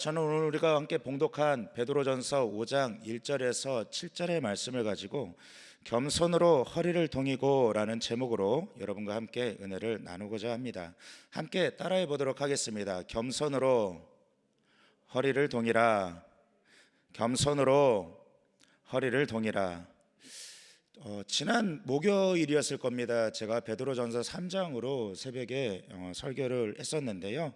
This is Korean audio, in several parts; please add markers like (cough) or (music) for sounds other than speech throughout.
저는 오늘 우리가 함께 봉독한 베드로전서 5장 1절에서 7절의 말씀을 가지고 겸손으로 허리를 동이고라는 제목으로 여러분과 함께 은혜를 나누고자 합니다. 함께 따라해 보도록 하겠습니다. 겸손으로 허리를 동이라. 겸손으로 허리를 동이라. 어, 지난 목요일이었을 겁니다. 제가 베드로전서 3장으로 새벽에 어, 설교를 했었는데요.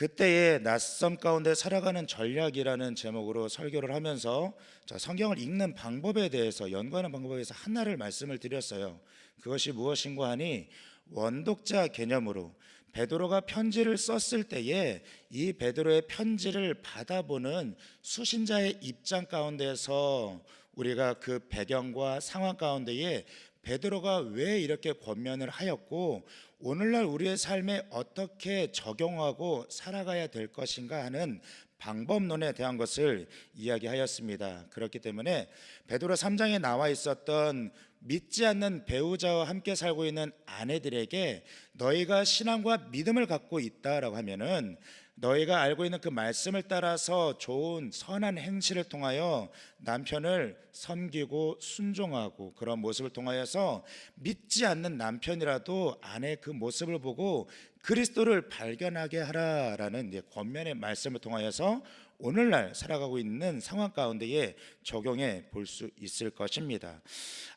그때의 낯선 가운데 살아가는 전략이라는 제목으로 설교를 하면서 자, 성경을 읽는 방법에 대해서 연구하는 방법에 대해서 하나를 말씀을 드렸어요. 그것이 무엇인가 하니 원독자 개념으로 베드로가 편지를 썼을 때에 이 베드로의 편지를 받아보는 수신자의 입장 가운데서 우리가 그 배경과 상황 가운데에 베드로가 왜 이렇게 권면을 하였고 오늘날 우리의 삶에 어떻게 적용하고 살아가야 될 것인가 하는 방법론에 대한 것을 이야기하였습니다. 그렇기 때문에 베드로 3장에 나와 있었던 믿지 않는 배우자와 함께 살고 있는 아내들에게 너희가 신앙과 믿음을 갖고 있다라고 하면은 너희가 알고 있는 그 말씀을 따라서 좋은 선한 행실을 통하여 남편을 섬기고 순종하고 그런 모습을 통하여서 믿지 않는 남편이라도 아내 그 모습을 보고 그리스도를 발견하게 하라라는 권면의 말씀을 통하여서 오늘날 살아가고 있는 상황 가운데에 적용해 볼 수 있을 것입니다.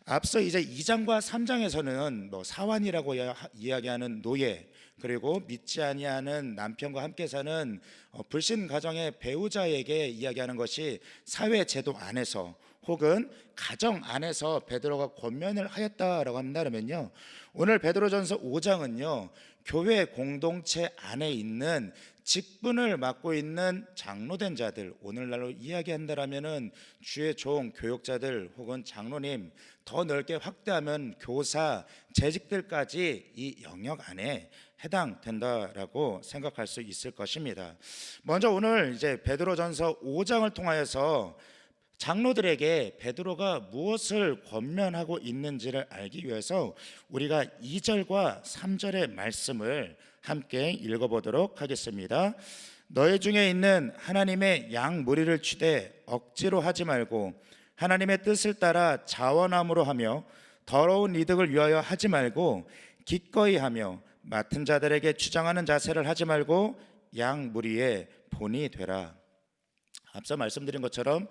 앞서 이제 2장과 3장에서는 뭐 사환이라고 이야기하는 노예 그리고 믿지 아니하는 남편과 함께 사는 어, 불신 가정의 배우자에게 이야기하는 것이 사회 제도 안에서 혹은 가정 안에서 베드로가 권면을 하였다라고 한다면요. 오늘 베드로전서 5장은요. 교회 공동체 안에 있는 직분을 맡고 있는 장로된 자들 오늘날로 이야기한다라면은 주의 종 교육자들 혹은 장로님 더 넓게 확대하면 교사 재직들까지 이 영역 안에 해당된다라고 생각할 수 있을 것입니다. 먼저 오늘 이제 베드로전서 5장을 통하여서 장로들에게 베드로가 무엇을 권면하고 있는지를 알기 위해서 우리가 2절과 3절의 말씀을 함께 읽어보도록 하겠습니다. 너희 중에 있는 하나님의 양 무리를 취대 억지로 하지 말고 하나님의 뜻을 따라 자원함으로 하며 더러운 이득을 위하여 하지 말고 기꺼이 하며 맡은 자들에게 주장하는 자세를 하지 말고 양 무리의 본이 되라. 앞서 말씀드린 것처럼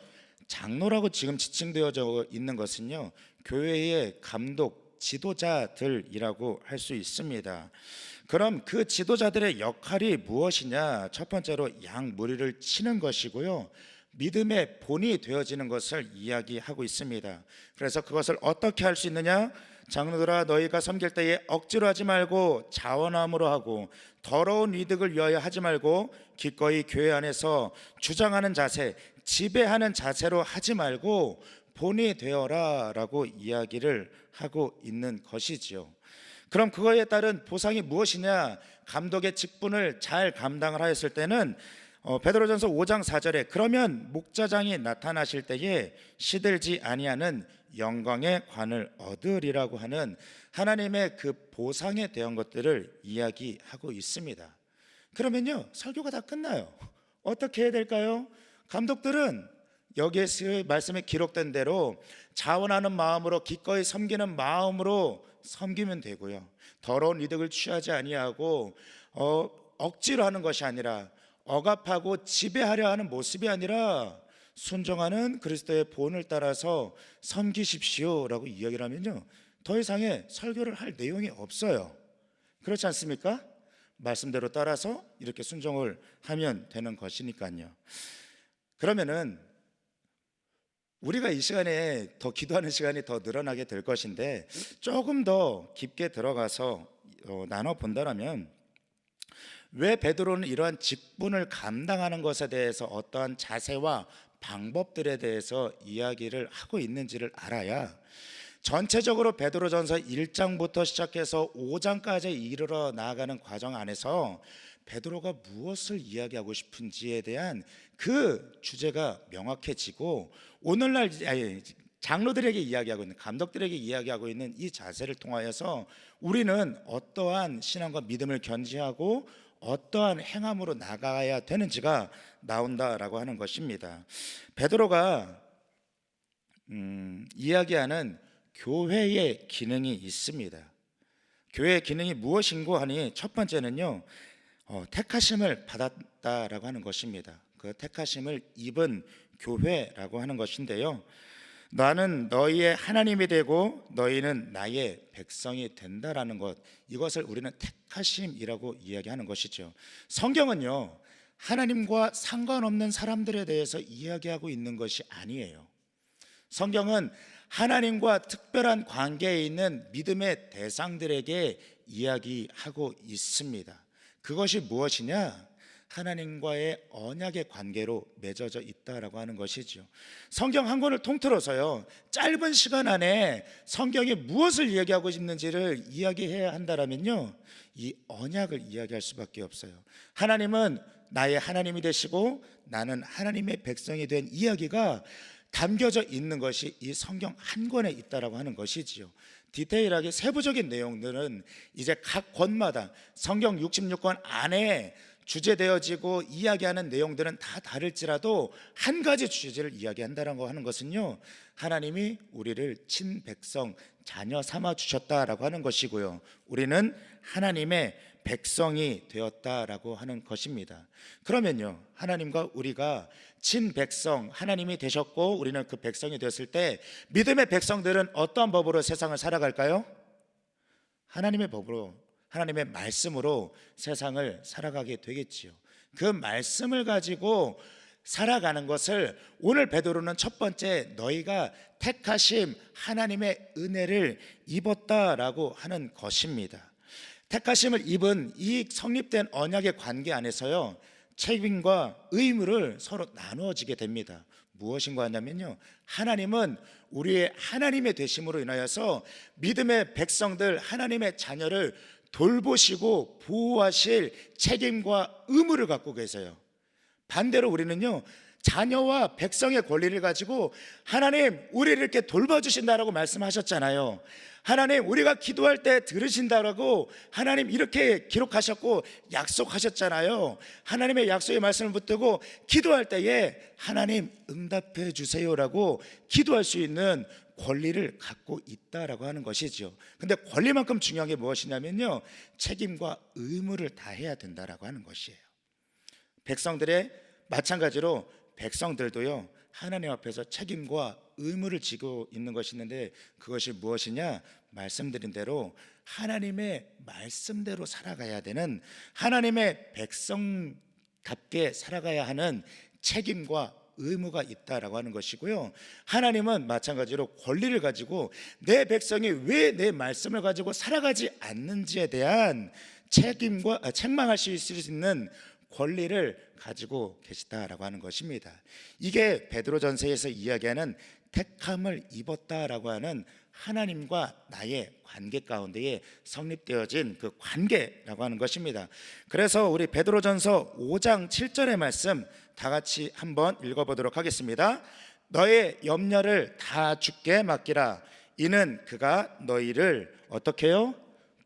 장로라고 지금 지칭되어져 있는 것은요 교회의 감독 지도자들이라고 할 수 있습니다. 그럼 그 지도자들의 역할이 무엇이냐? 첫 번째로 양 무리를 치는 것이고요. 믿음의 본이 되어지는 것을 이야기하고 있습니다. 그래서 그것을 어떻게 할 수 있느냐? 장로들아 너희가 섬길 때에 억지로 하지 말고 자원함으로 하고 더러운 이득을 위하여 하지 말고 기꺼이 교회 안에서 주장하는 자세, 지배하는 자세로 하지 말고 본이 되어라라고 이야기를 하고 있는 것이지요. 그럼 그거에 따른 보상이 무엇이냐? 감독의 직분을 잘 감당을 하였을 때는 어, 베드로전서 5장 4절에 그러면 목자장이 나타나실 때에 시들지 아니하는 영광의 관을 얻으리라고 하는 하나님의 그 보상에 대한 것들을 이야기하고 있습니다. 그러면요 설교가 다 끝나요. 어떻게 해야 될까요? 감독들은 여기에 말씀에 기록된 대로 자원하는 마음으로 기꺼이 섬기는 마음으로 섬기면 되고요. 더러운 이득을 취하지 아니하고 어, 억지로 하는 것이 아니라 억압하고 지배하려 하는 모습이 아니라 순종하는 그리스도의 본을 따라서 섬기십시오라고 이야기를 하면요. 더 이상의 설교를 할 내용이 없어요. 그렇지 않습니까? 말씀대로 따라서 이렇게 순종을 하면 되는 것이니까요. 그러면은 우리가 이 시간에 더 기도하는 시간이 더 늘어나게 될 것인데 조금 더 깊게 들어가서 어, 나눠 본다면 왜 베드로는 이러한 직분을 감당하는 것에 대해서 어떠한 자세와 방법들에 대해서 이야기를 하고 있는지를 알아야 전체적으로 베드로전서 1장부터 시작해서 5장까지 이르러 나아가는 과정 안에서 베드로가 무엇을 이야기하고 싶은지에 대한 그 주제가 명확해지고 오늘날 장로들에게 이야기하고 있는 감독들에게 이야기하고 있는 이 자세를 통하여서 우리는 어떠한 신앙과 믿음을 견지하고 어떠한 행함으로 나가야 되는지가 나온다라고 하는 것입니다. 베드로가 음, 이야기하는 교회의 기능이 있습니다. 교회의 기능이 무엇인고 하니 첫 번째는요 어, 택하심을 받았다라고 하는 것입니다. 그 택하심을 입은 교회라고 하는 것인데요. 나는 너희의 하나님이 되고 너희는 나의 백성이 된다라는 것 이것을 우리는 택하심이라고 이야기하는 것이죠. 성경은요 하나님과 상관없는 사람들에 대해서 이야기하고 있는 것이 아니에요. 성경은 하나님과 특별한 관계에 있는 믿음의 대상들에게 이야기하고 있습니다. 그것이 무엇이냐? 하나님과의 언약의 관계로 맺어져 있다라고 하는 것이죠. 성경 한 권을 통틀어서요. 짧은 시간 안에 성경이 무엇을 이야기하고 있는지를 이야기해야 한다라면요. 이 언약을 이야기할 수밖에 없어요. 하나님은 나의 하나님이 되시고 나는 하나님의 백성이 된 이야기가 담겨져 있는 것이 이 성경 한 권에 있다라고 하는 것이지요. 디테일하게 세부적인 내용들은 이제 각 권마다 성경 66권 안에 주제되어지고 이야기하는 내용들은 다 다를지라도 한 가지 주제를 이야기한다는 거 하는 것은요. 하나님이 우리를 친백성 자녀 삼아 주셨다라고 하는 것이고요. 우리는 하나님의 백성이 되었다라고 하는 것입니다. 그러면요. 하나님과 우리가 친백성 하나님이 되셨고 우리는 그 백성이 되었을 때 믿음의 백성들은 어떠한 법으로 세상을 살아갈까요? 하나님의 법으로 하나님의 말씀으로 세상을 살아가게 되겠지요. 그 말씀을 가지고 살아가는 것을 오늘 베드로는 첫 번째 너희가 택하심 하나님의 은혜를 입었다라고 하는 것입니다. 택하심을 입은 이 성립된 언약의 관계 안에서요. 책임과 의무를 서로 나누어지게 됩니다. 무엇인가 하냐면요. 하나님은 우리의 하나님의 되심으로 인하여서 믿음의 백성들 하나님의 자녀를 돌보시고 보호하실 책임과 의무를 갖고 계세요. 반대로 우리는요. 자녀와 백성의 권리를 가지고 하나님 우리를 이렇게 돌봐주신다라고 말씀하셨잖아요. 하나님 우리가 기도할 때 들으신다라고 하나님 이렇게 기록하셨고 약속하셨잖아요. 하나님의 약속의 말씀을 붙들고 기도할 때에 하나님 응답해 주세요라고 기도할 수 있는 권리를 갖고 있다라고 하는 것이죠. 근데 권리만큼 중요한 게 무엇이냐면요. 책임과 의무를 다해야 된다라고 하는 것이에요. 백성들의 마찬가지로 백성들도요. 하나님 앞에서 책임과 의무를 지고 있는 것이 있는데 그것이 무엇이냐? 말씀드린 대로 하나님의 말씀대로 살아가야 되는 하나님의 백성답게 살아가야 하는 책임과 의무가 있다라고 하는 것이고요. 하나님은 마찬가지로 권리를 가지고 내 백성이 왜 내 말씀을 가지고 살아가지 않는지에 대한 책임과 아, 책망할 수 있는 권리를 가지고 계시다라고 하는 것입니다. 이게 베드로전서에서 이야기하는 택함을 입었다라고 하는 하나님과 나의 관계 가운데에 성립되어진 그 관계라고 하는 것입니다. 그래서 우리 베드로전서 5장 7절의 말씀 다 같이 한번 읽어 보도록 하겠습니다. 너의 염려를 다 주께 맡기라. 이는 그가 너희를 어떻게 해요?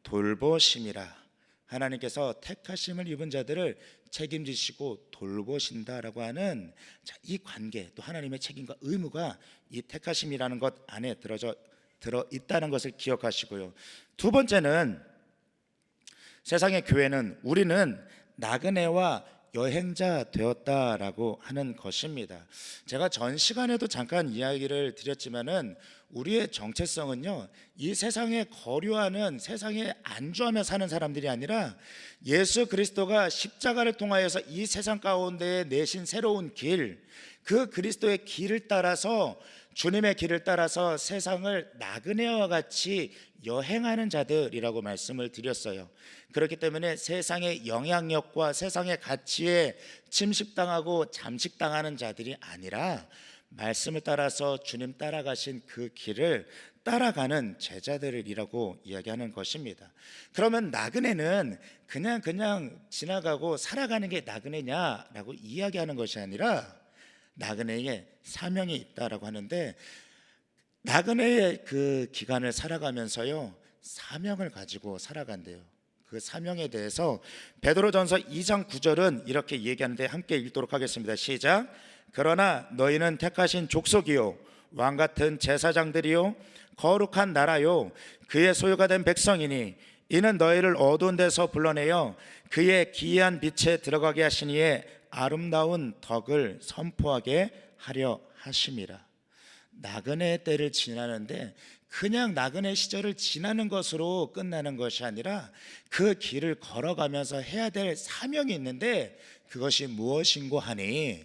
돌보심이라. 하나님께서 택하심을 입은 자들을 책임지시고 돌보신다라고 하는 자, 이 관계 또 하나님의 책임과 의무가 이 택하심이라는 것 안에 들어져 들어 있다는 것을 기억하시고요. 두 번째는 세상의 교회는 우리는 나그네와 여행자 되었다라고 하는 것입니다. 제가 전 시간에도 잠깐 이야기를 드렸지만은 우리의 정체성은요, 이 세상에 거류하는 세상에 안주하며 사는 사람들이 아니라 예수 그리스도가 십자가를 통하여서 이 세상 가운데 내신 새로운 길, 그 그리스도의 길을 따라서 주님의 길을 따라서 세상을 나그네와 같이 여행하는 자들이라고 말씀을 드렸어요. 그렇기 때문에 세상의 영향력과 세상의 가치에 침식당하고 잠식당하는 자들이 아니라 말씀을 따라서 주님 따라가신 그 길을 따라가는 제자들이라고 이야기하는 것입니다. 그러면 나그네는 그냥 그냥 지나가고 살아가는 게 나그네냐라고 이야기하는 것이 아니라 나그네에 사명이 있다라고 하는데 나그네의 그 기간을 살아가면서요 사명을 가지고 살아간대요. 그 사명에 대해서 베드로전서 2장 9절은 이렇게 얘기하는데 함께 읽도록 하겠습니다. 시작. 그러나 너희는 택하신 족속이요 왕 같은 제사장들이요 거룩한 나라요 그의 소유가 된 백성이니 이는 너희를 어두운 데서 불러내어 그의 기이한 빛에 들어가게 하시니에 아름다운 덕을 선포하게 하려 하심이라. 나그네 때를 지나는데 그냥 나그네 시절을 지나는 것으로 끝나는 것이 아니라 그 길을 걸어가면서 해야 될 사명이 있는데 그것이 무엇인고 하니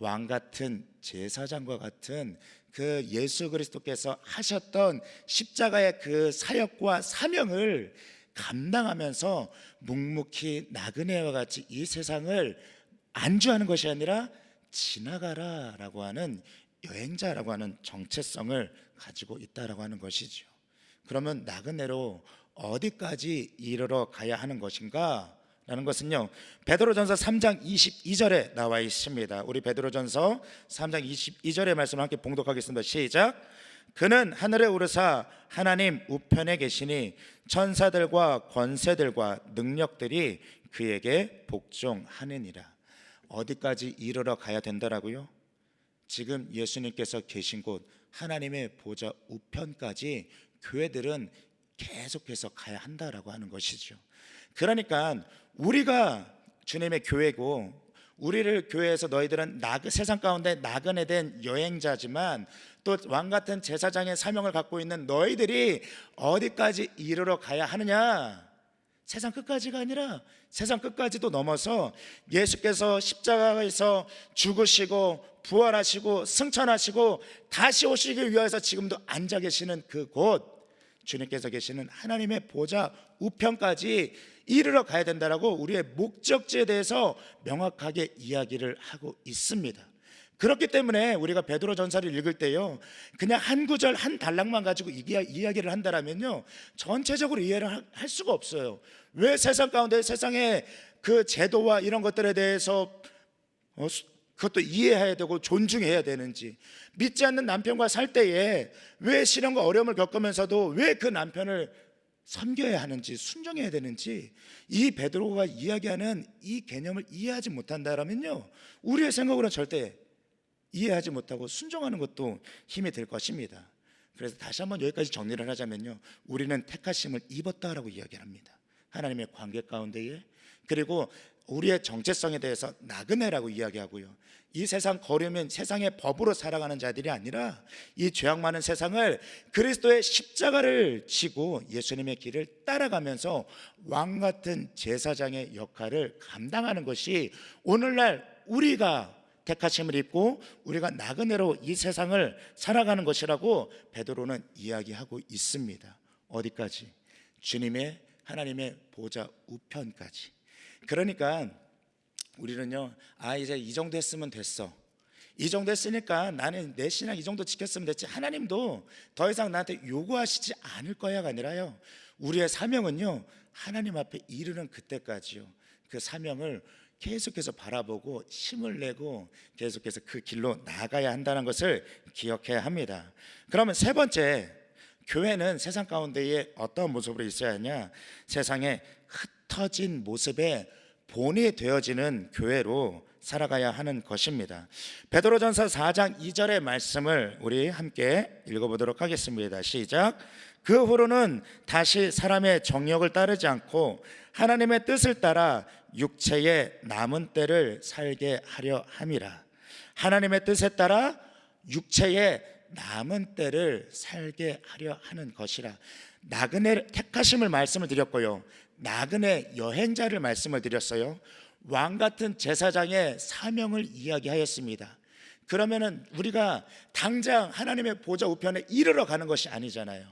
왕 같은 제사장과 같은 그 예수 그리스도께서 하셨던 십자가의 그 사역과 사명을 감당하면서 묵묵히 나그네와 같이 이 세상을 안주하는 것이 아니라 지나가라라고 하는 여행자라고 하는 정체성을 가지고 있다라고 하는 것이죠. 그러면 나그네로 어디까지 이르러 가야 하는 것인가? 라는 것은요. 베드로전서 3장 22절에 나와 있습니다. 우리 베드로전서 3장 22절의 말씀을 함께 봉독하겠습니다. 시작. 그는 하늘에 오르사 하나님 우편에 계시니 천사들과 권세들과 능력들이 그에게 복종하느니라. 어디까지 이르러 가야 된다라고요? 지금 예수님께서 계신 곳 하나님의 보좌 우편까지 교회들은 계속해서 가야 한다라고 하는 것이죠. 그러니까 우리가 주님의 교회고 우리를 교회에서 너희들은 나그, 세상 가운데 나그네 된 여행자지만 또 왕 같은 제사장의 사명을 갖고 있는 너희들이 어디까지 이르러 가야 하느냐? 세상 끝까지가 아니라 세상 끝까지도 넘어서 예수께서 십자가에서 죽으시고 부활하시고 승천하시고 다시 오시기 위해서 지금도 앉아 계시는 그곳 주님께서 계시는 하나님의 보좌 우편까지 이르러 가야 된다라고 우리의 목적지에 대해서 명확하게 이야기를 하고 있습니다. 그렇기 때문에 우리가 베드로 전서를 읽을 때요 그냥 한 구절 한 단락만 가지고 이야- 이야기를 한다라면요 전체적으로 이해를 할- 할 수가 없어요. 왜 세상 가운데 세상의 그 제도와 이런 것들에 대해서 어, 수- 그것도 이해해야 되고 존중해야 되는지 믿지 않는 남편과 살 때에 왜 시련과 어려움을 겪으면서도 왜 그 남편을 섬겨야 하는지 순종해야 되는지 이 베드로가 이야기하는 이 개념을 이해하지 못한다라면요 우리의 생각으로 절대 이해하지 못하고 순종하는 것도 힘이 될 것입니다. 그래서 다시 한번 여기까지 정리를 하자면요. 우리는 택하심을 입었다라고 이야기합니다. 하나님의 관계 가운데에 그리고 우리의 정체성에 대해서 나그네라고 이야기하고요. 이 세상 거르면 세상의 법으로 살아가는 자들이 아니라 이 죄악 많은 세상을 그리스도의 십자가를 지고 예수님의 길을 따라가면서 왕 같은 제사장의 역할을 감당하는 것이 오늘날 우리가 택하심을 입고 우리가 나그네로 이 세상을 살아가는 것이라고 베드로는 이야기하고 있습니다. 어디까지? 주님의 하나님의 보좌 우편까지. 그러니까 우리는요, 아 이제 이 정도 했으면 됐어. 이 정도 했으니까 나는 내 신앙 이 정도 지켰으면 됐지. 하나님도 더 이상 나한테 요구하시지 않을 거야가 아니라요. 우리의 사명은요, 하나님 앞에 이르는 그때까지요. 그 사명을 계속해서 바라보고 힘을 내고 계속해서 그 길로 나가야 한다는 것을 기억해야 합니다. 그러면 세 번째, 교회는 세상 가운데에 어떤 모습으로 있어야 하냐? 세상에 흩어진 모습에 본이 되어지는 교회로 살아가야 하는 것입니다. 베드로전서 4장 2절의 말씀을 우리 함께 읽어보도록 하겠습니다. 시작. 그 후로는 다시 사람의 정욕을 따르지 않고 하나님의 뜻을 따라 육체의 남은 때를 살게 하려 함이라. 하나님의 뜻에 따라 육체의 남은 때를 살게 하려 하는 것이라. 나그네 택하심을 말씀을 드렸고요. 나그네 여행자를 말씀을 드렸어요. 왕 같은 제사장의 사명을 이야기하였습니다. 그러면은 우리가 당장 하나님의 보좌 우편에 이르러 가는 것이 아니잖아요.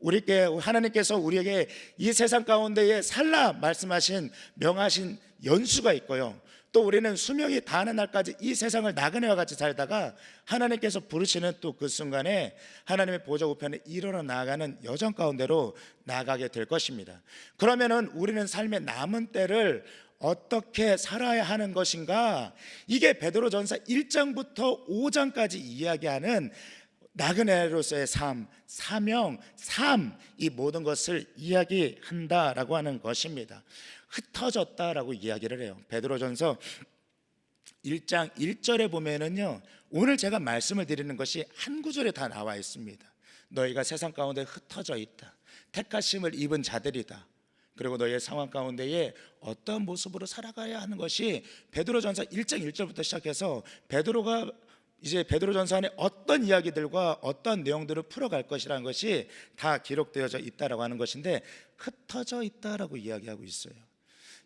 우리께 하나님께서 우리에게 이 세상 가운데에 살라 말씀하신 명하신 연수가 있고요. 또 우리는 수명이 다하는 날까지 이 세상을 나그네와 같이 살다가 하나님께서 부르시는 또 그 순간에 하나님의 보좌 우편에 이르러 나아가는 여정 가운데로 나가게 될 것입니다. 그러면은 우리는 삶의 남은 때를 어떻게 살아야 하는 것인가? 이게 베드로전서 1장부터 5장까지 이야기하는 나그네로서의 삶, 사명, 삶 이 모든 것을 이야기한다라고 하는 것입니다. 흩어졌다라고 이야기를 해요. 베드로전서 1장 1절에 보면은요. 오늘 제가 말씀을 드리는 것이 한 구절에 다 나와 있습니다. 너희가 세상 가운데 흩어져 있다. 택하심을 입은 자들이다. 그리고 너희의 상황 가운데에 어떤 모습으로 살아가야 하는 것이 베드로전서 1장 1절부터 시작해서 베드로가 이제 베드로전서 안에 어떤 이야기들과 어떤 내용들을 풀어갈 것이라는 것이 다 기록되어져 있다라고 하는 것인데 흩어져 있다라고 이야기하고 있어요.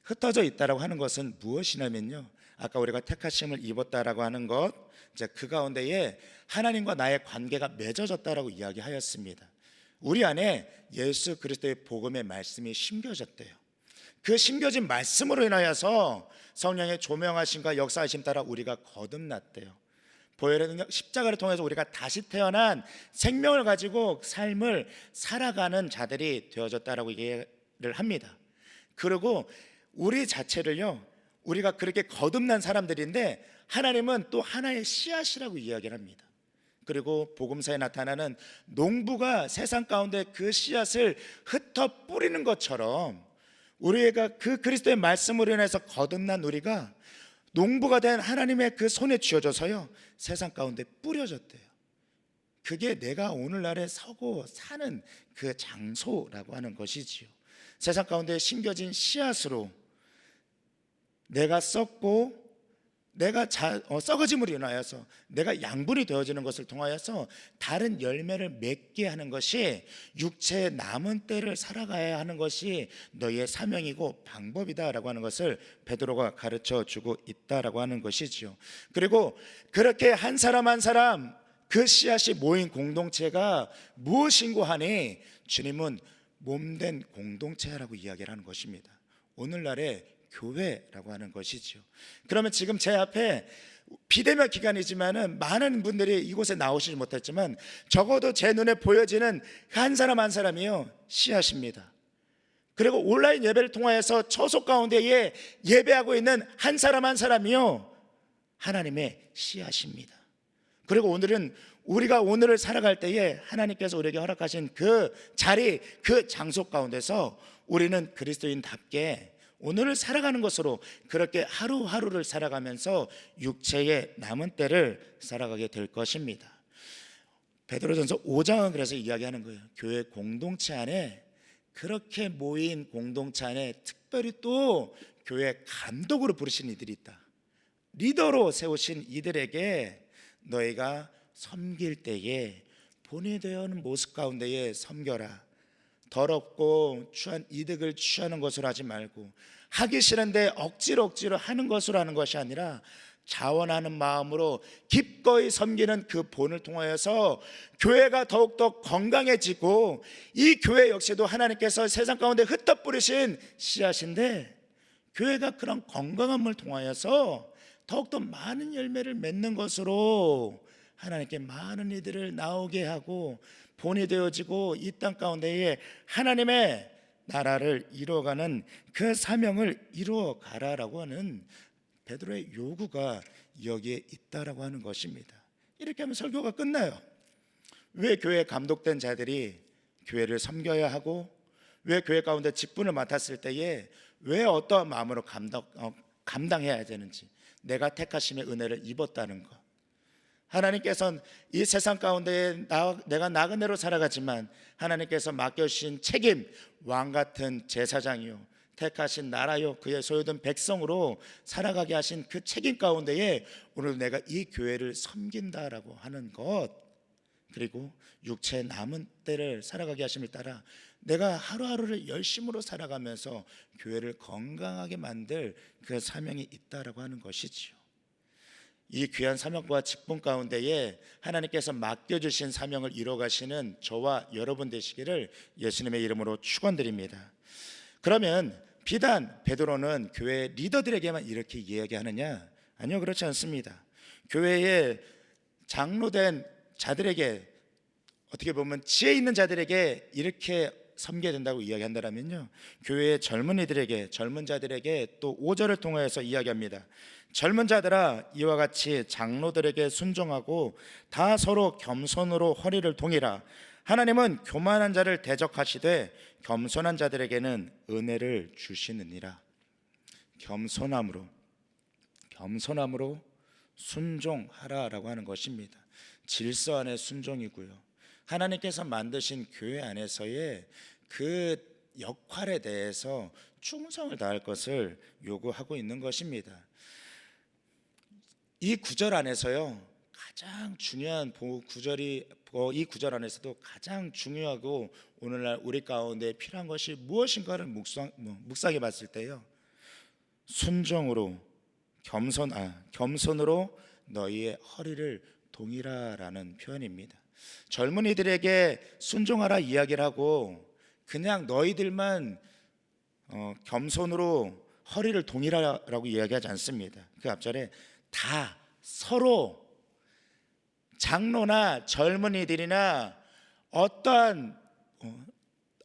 흩어져 있다라고 하는 것은 무엇이냐면요. 아까 우리가 택하심을 입었다라고 하는 것, 이제 그 가운데에 하나님과 나의 관계가 맺어졌다라고 이야기하였습니다. 우리 안에 예수 그리스도의 복음의 말씀이 심겨졌대요. 그 심겨진 말씀으로 인하여서 성령의 조명하심과 역사하심 따라 우리가 거듭났대요. 보혈의 능력 십자가를 통해서 우리가 다시 태어난 생명을 가지고 삶을 살아가는 자들이 되어졌다라고 얘기를 합니다. 그리고 우리 자체를요. 우리가 그렇게 거듭난 사람들인데 하나님은 또 하나의 씨앗이라고 이야기를 합니다. 그리고 복음사에 나타나는 농부가 세상 가운데 그 씨앗을 흩어 뿌리는 것처럼 우리가 그 그리스도의 말씀으로 인해서 거듭난 우리가 농부가 된 하나님의 그 손에 쥐어져서요 세상 가운데 뿌려졌대요. 그게 내가 오늘날에 서고 사는 그 장소라고 하는 것이지요. 세상 가운데 심겨진 씨앗으로 내가 썩고 내가 자, 어, 썩어짐으로 인하여서 내가 양분이 되어지는 것을 통하여서 다른 열매를 맺게 하는 것이 육체의 남은 때를 살아가야 하는 것이 너희의 사명이고 방법이다라고 하는 것을 베드로가 가르쳐 주고 있다라고 하는 것이지요. 그리고 그렇게 한 사람 한 사람 그 씨앗이 모인 공동체가 무엇인고 하니 주님은 몸된 공동체라고 이야기를 하는 것입니다. 오늘날의 교회라고 하는 것이죠. 그러면 지금 제 앞에 비대면 기간이지만은 많은 분들이 이곳에 나오시지 못했지만 적어도 제 눈에 보여지는 한 사람 한 사람이요 씨앗입니다. 그리고 온라인 예배를 통하여서 처소 가운데에 예배하고 있는 한 사람 한 사람이요 하나님의 씨앗입니다. 그리고 오늘은 우리가 오늘을 살아갈 때에 하나님께서 우리에게 허락하신 그 자리, 그 장소 가운데서 우리는 그리스도인답게 오늘을 살아가는 것으로 그렇게 하루하루를 살아가면서 육체의 남은 때를 살아가게 될 것입니다. 베드로전서 5장은 그래서 이야기하는 거예요. 교회 공동체 안에 그렇게 모인 공동체 안에 특별히 또 교회 감독으로 부르신 이들이 있다. 리더로 세우신 이들에게 너희가 섬길 때에 본이 되어 는 모습 가운데에 섬겨라. 더럽고 추한 이득을 취하는 것으로 하지 말고 하기 싫은데 억지로 억지로 하는 것으로 하는 것이 아니라 자원하는 마음으로 기꺼이 섬기는 그 본을 통하여서 교회가 더욱더 건강해지고 이 교회 역시도 하나님께서 세상 가운데 흩어 뿌리신 씨앗인데 교회가 그런 건강함을 통하여서 더욱더 많은 열매를 맺는 것으로 하나님께 많은 이들을 나오게 하고 본이 되어지고 이 땅 가운데에 하나님의 나라를 이루어가는 그 사명을 이루어 가라라고 하는 베드로의 요구가 여기에 있다라고 하는 것입니다. 이렇게 하면 설교가 끝나요. 왜 교회 감독된 자들이 교회를 섬겨야 하고 왜 교회 가운데 직분을 맡았을 때에 왜 어떠한 마음으로 감당, 어, 감당해야 되는지 내가 택하심의 은혜를 입었다는 것 하나님께서는 이 세상 가운데 나, 내가 나그네로 살아가지만 하나님께서 맡겨주신 책임 왕 같은 제사장이요 택하신 나라요 그의 소유된 백성으로 살아가게 하신 그 책임 가운데에 오늘 내가 이 교회를 섬긴다라고 하는 것 그리고 육체 남은 때를 살아가게 하심을 따라 내가 하루하루를 열심으로 살아가면서 교회를 건강하게 만들 그 사명이 있다라고 하는 것이지요. 이 귀한 사명과 직분 가운데에 하나님께서 맡겨주신 사명을 이뤄가시는 저와 여러분 되시기를 예수님의 이름으로 축원드립니다. 그러면 비단 베드로는 교회 리더들에게만 이렇게 이야기하느냐? 아니요, 그렇지 않습니다. 교회에 장로된 자들에게 어떻게 보면 지혜 있는 자들에게 이렇게 섬겨야 된다고 이야기한다면요. 교회의 젊은이들에게 젊은 자들에게 또 5절을 통해서 이야기합니다. 젊은 자들아 이와 같이 장로들에게 순종하고 다 서로 겸손으로 허리를 동이라 하나님은 교만한 자를 대적하시되 겸손한 자들에게는 은혜를 주시느니라 겸손함으로 겸손함으로 순종하라라고 하는 것입니다. 질서 안의 순종이고요. 하나님께서 만드신 교회 안에서의 그 역할에 대해서 충성을 다할 것을 요구하고 있는 것입니다. 이 구절 안에서요 가장 중요한 보- 구절이 어, 이 구절 안에서도 가장 중요하고 오늘날 우리 가운데 필요한 것이 무엇인가를 묵상, 뭐, 묵상해 봤을 때요 순종으로 겸손 아 겸손으로 너희의 허리를 동이라라는 표현입니다. 젊은이들에게 순종하라 이야기를 하고 그냥 너희들만 어, 겸손으로 허리를 동이라라고 이야기하지 않습니다. 그 앞절에 다 서로 장로나 젊은이들이나 어떠한 어,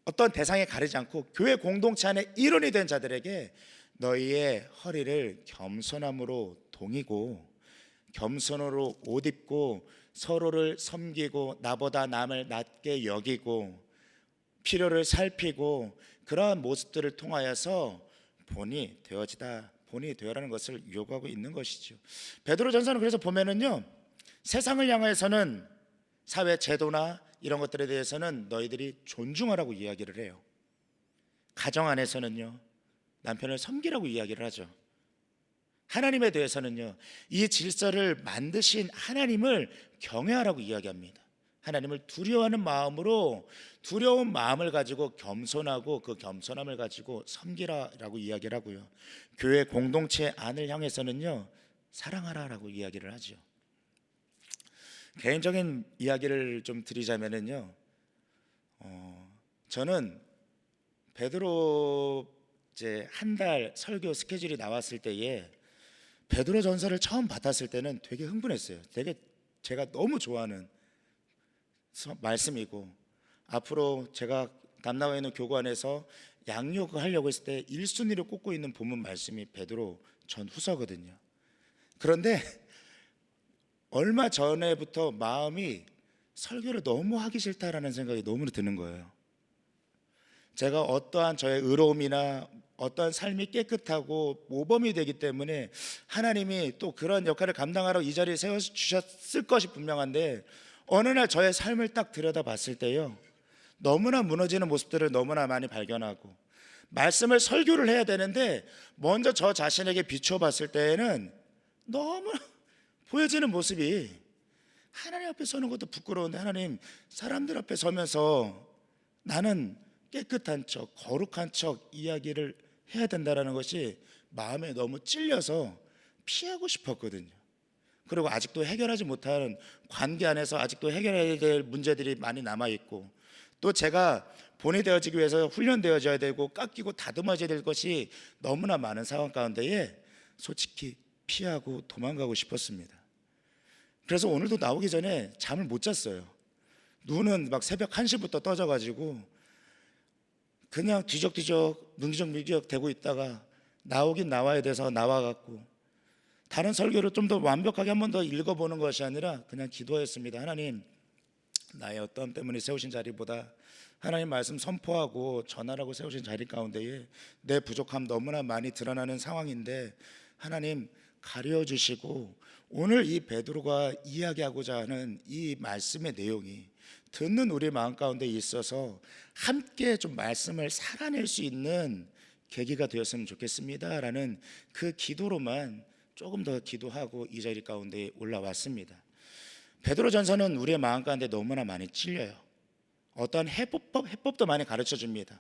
어떤 대상에 가리지 않고 교회 공동체 안에 일원이 된 자들에게 너희의 허리를 겸손함으로 동이고 겸손으로 옷 입고 서로를 섬기고 나보다 남을 낮게 여기고 필요를 살피고 그러한 모습들을 통하여서 본이 되어지다 본이 되어라는 것을 요구하고 있는 것이죠. 베드로 전서는 그래서 보면은요 세상을 향해서는 사회 제도나 이런 것들에 대해서는 너희들이 존중하라고 이야기를 해요. 가정 안에서는요 남편을 섬기라고 이야기를 하죠. 하나님에 대해서는요 이 질서를 만드신 하나님을 경외하라고 이야기합니다. 하나님을 두려워하는 마음으로 두려운 마음을 가지고 겸손하고 그 겸손함을 가지고 섬기라라고 이야기를 하고요. 교회 공동체 안을 향해서는요 사랑하라라고 이야기를 하죠. 개인적인 이야기를 좀 드리자면은요, 어, 저는 베드로 이제 한 달 설교 스케줄이 나왔을 때에 베드로 전서를 처음 받았을 때는 되게 흥분했어요. 되게 제가 너무 좋아하는 서- 말씀이고 앞으로 제가 담당하고 있는 교관에서 양육을 하려고 했을 때 1순위를 꼽고 있는 본문 말씀이 베드로 전 후서거든요. 그런데 얼마 전에부터 마음이 설교를 너무 하기 싫다라는 생각이 너무 드는 거예요. 제가 어떠한 저의 의로움이나 어떠한 삶이 깨끗하고 모범이 되기 때문에 하나님이 또 그런 역할을 감당하러 이 자리에 세워 주셨을 것이 분명한데 어느 날 저의 삶을 딱 들여다봤을 때요. 너무나 무너지는 모습들을 너무나 많이 발견하고 말씀을 설교를 해야 되는데 먼저 저 자신에게 비춰 봤을 때에는 너무 보여지는 모습이 하나님 앞에 서는 것도 부끄러운데 하나님 사람들 앞에 서면서 나는 깨끗한 척 거룩한 척 이야기를 해야 된다라는 것이 마음에 너무 찔려서 피하고 싶었거든요. 그리고 아직도 해결하지 못한 관계 안에서 아직도 해결해야 될 문제들이 많이 남아 있고 또 제가 본이 되어지기 위해서 훈련되어져야 되고 깎이고 다듬어져야 될 것이 너무나 많은 상황 가운데에 솔직히 피하고 도망가고 싶었습니다. 그래서 오늘도 나오기 전에 잠을 못 잤어요. 눈은 막 새벽 1시부터 떠져가지고 그냥 뒤적뒤적 능적밀적 되고 있다가 나오긴 나와야 돼서 나와갖고 다른 설교를 좀 더 완벽하게 한 번 더 읽어보는 것이 아니라 그냥 기도했습니다. 하나님 나의 어떤 때문에 세우신 자리보다 하나님 말씀 선포하고 전하라고 세우신 자리 가운데에 내 부족함 너무나 많이 드러나는 상황인데 하나님 가려 주시고 오늘 이 베드로가 이야기하고자 하는 이 말씀의 내용이 듣는 우리 마음 가운데 있어서 함께 좀 말씀을 살아낼 수 있는 계기가 되었으면 좋겠습니다라는 그 기도로만 조금 더 기도하고 이 자리 가운데 올라왔습니다. 베드로 전서는 우리의 마음 가운데 너무나 많이 찔려요. 어떤 해법법 해법도 많이 가르쳐 줍니다.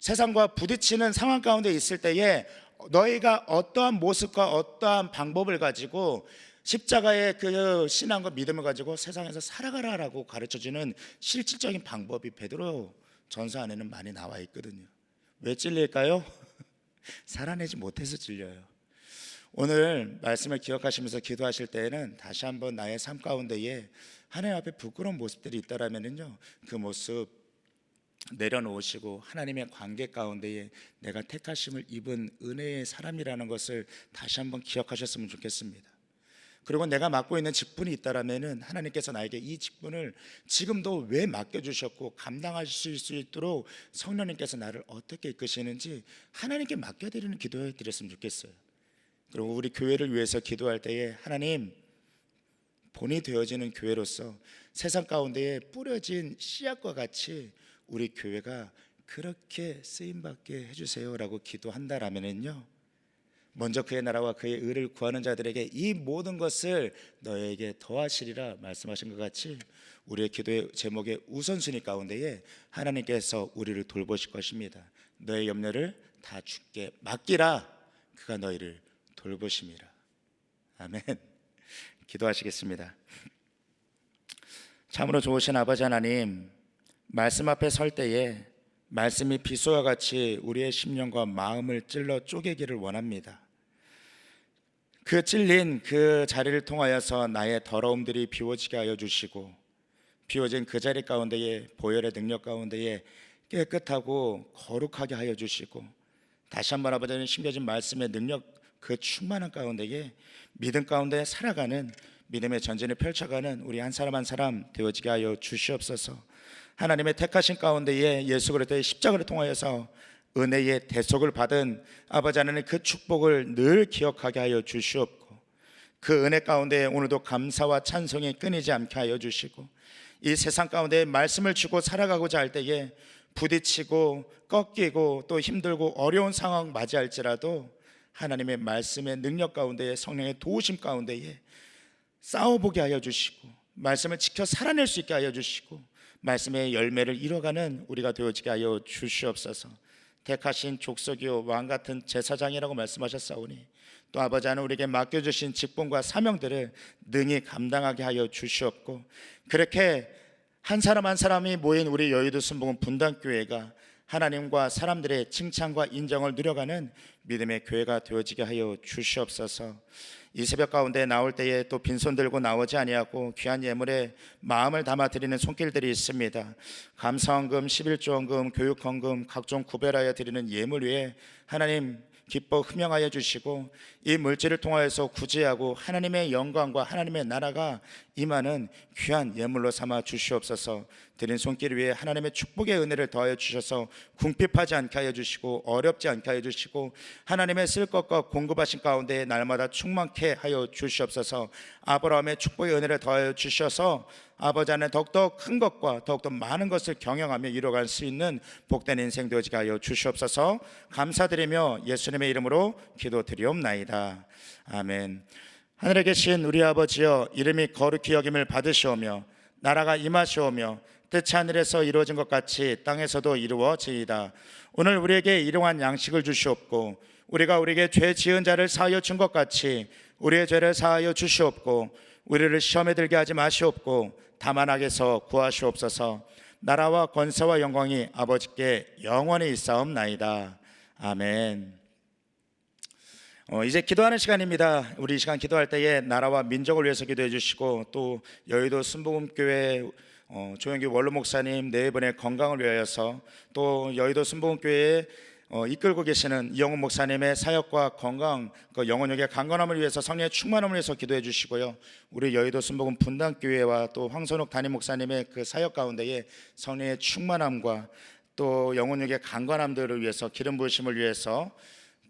세상과 부딪히는 상황 가운데 있을 때에 너희가 어떠한 모습과 어떠한 방법을 가지고 십자가의 그 신앙과 믿음을 가지고 세상에서 살아가라라고 가르쳐 주는 실질적인 방법이 베드로 전서 안에는 많이 나와 있거든요. 왜 찔릴까요? (laughs) 살아내지 못해서 찔려요. 오늘 말씀을 기억하시면서 기도하실 때에는 다시 한번 나의 삶 가운데에 하나님 앞에 부끄러운 모습들이 있다라면은요 그 모습 내려놓으시고 하나님의 관계 가운데에 내가 택하심을 입은 은혜의 사람이라는 것을 다시 한번 기억하셨으면 좋겠습니다. 그리고 내가 맡고 있는 직분이 있다라면은 하나님께서 나에게 이 직분을 지금도 왜 맡겨 주셨고 감당하실 수 있도록 성령님께서 나를 어떻게 이끄시는지 하나님께 맡겨 드리는 기도해 드렸으면 좋겠어요. 그리고 우리 교회를 위해서 기도할 때에 하나님 본이 되어지는 교회로서 세상 가운데에 뿌려진 씨앗과 같이 우리 교회가 그렇게 쓰임 받게 해 주세요라고 기도한다라면은요. 먼저 그의 나라와 그의 의를 구하는 자들에게 이 모든 것을 너에게 더하시리라 말씀하신 것 같이 우리의 기도의 제목의 우선순위 가운데에 하나님께서 우리를 돌보실 것입니다. 너의 염려를 다 주께 맡기라. 그가 너희를 돌보심이라. 아멘. (laughs) 기도하시겠습니다. 참으로 좋으신 아버지 하나님, 말씀 앞에 설 때에 말씀이 비수와 같이 우리의 심령과 마음을 찔러 쪼개기를 원합니다. 그 찔린 그 자리를 통하여서 나의 더러움들이 비워지게 하여 주시고 비워진 그 자리 가운데에 보혈의 능력 가운데에 깨끗하고 거룩하게 하여 주시고 다시 한번 아버지는 심겨진 말씀의 능력 그 충만한 가운데에 믿음 가운데 살아가는 믿음의 전진을 펼쳐가는 우리 한 사람 한 사람 되어지게 하여 주시옵소서. 하나님의 택하신 가운데에 예수 그리스도의 십자가를 통하여서 은혜의 대속을 받은 아버지 하나님 그 축복을 늘 기억하게 하여 주시옵고 그 은혜 가운데 오늘도 감사와 찬송이 끊이지 않게 하여 주시고 이 세상 가운데 말씀을 주고 살아가고자 할 때에 부딪히고 꺾이고 또 힘들고 어려운 상황 맞이할지라도 하나님의 말씀의 능력 가운데에 성령의 도우심 가운데에 싸워보게 하여 주시고 말씀을 지켜 살아낼 수 있게 하여 주시고 말씀의 열매를 이뤄가는 우리가 되어지게 하여 주시옵소서. 택하신 족속이요 왕 같은 제사장이라고 말씀하셨사오니 또 아버지 하나님 우리에게 맡겨 주신 직분과 사명들을 능히 감당하게 하여 주시옵고 그렇게 한 사람 한 사람이 모인 우리 여의도 순복음 분당 교회가 하나님과 사람들의 칭찬과 인정을 누려가는 믿음의 교회가 되어지게 하여 주시옵소서. 이 새벽 가운데 나올 때에 또 빈손 들고 나오지 아니하고 귀한 예물에 마음을 담아 드리는 손길들이 있습니다. 감사원금, 11조원금, 교육헌금 각종 구별하여 드리는 예물 위에 하나님 기뻐 흠명하여 주시고 이 물질을 통하여서 구제하고 하나님의 영광과 하나님의 나라가 임하는 귀한 예물로 삼아 주시옵소서. 드린 손길 위에 하나님의 축복의 은혜를 더하여 주셔서 궁핍하지 않게 하여 주시고 어렵지 않게 하여 주시고 하나님의 쓸 것과 공급하신 가운데 날마다 충만케 하여 주시옵소서. 아브라함의 축복의 은혜를 더하여 주셔서 아버지 안에 더욱더 큰 것과 더욱더 많은 것을 경영하며 이뤄갈 수 있는 복된 인생 되어지게 하여 주시옵소서. 감사드리며 예수님의 이름으로 기도드리옵나이다. 아멘. 하늘에 계신 우리 아버지여 이름이 거룩히 여김을 받으시오며 나라가 임하시오며 뜻이 하늘에서 이루어진 것 같이 땅에서도 이루어지이다. 오늘 우리에게 일용한 양식을 주시옵고 우리가 우리에게 죄 지은 자를 사하여 준 것 같이 우리의 죄를 사하여 주시옵고 우리를 시험에 들게 하지 마시옵고 다만 악에서 구하시옵소서. 나라와 권세와 영광이 아버지께 영원히 있사옵나이다. 아멘. 어, 이제 기도하는 시간입니다. 우리 이 시간 기도할 때에 나라와 민족을 위해서 기도해 주시고 또 여의도 순복음교회 어, 조영기 원로 목사님 네 분의 건강을 위하여서 또 여의도 순복음교회 어, 이끌고 계시는 이영훈 목사님의 사역과 건강, 그 영혼력의 강건함을 위해서 성령의 충만함을 위해서 기도해 주시고요. 우리 여의도 순복음 분당교회와 또 황선욱 담임 목사님의 그 사역 가운데에 성령의 충만함과 또 영혼력의 강건함들을 위해서 기름 부으심을 위해서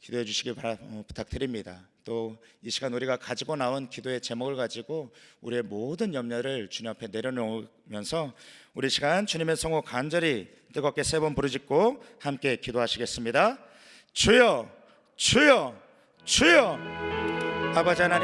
기도해 주시기 바라, 어, 부탁드립니다. 또 이 시간 우리가 가지고 나온 기도의 제목을 가지고 우리의 모든 염려를 주님 앞에 내려놓으면서 우리 시간 주님의 성호 간절히 뜨겁게 세 번 부르짖고 함께 기도하시겠습니다. 주여, 주여, 주여, 아버지 하나님.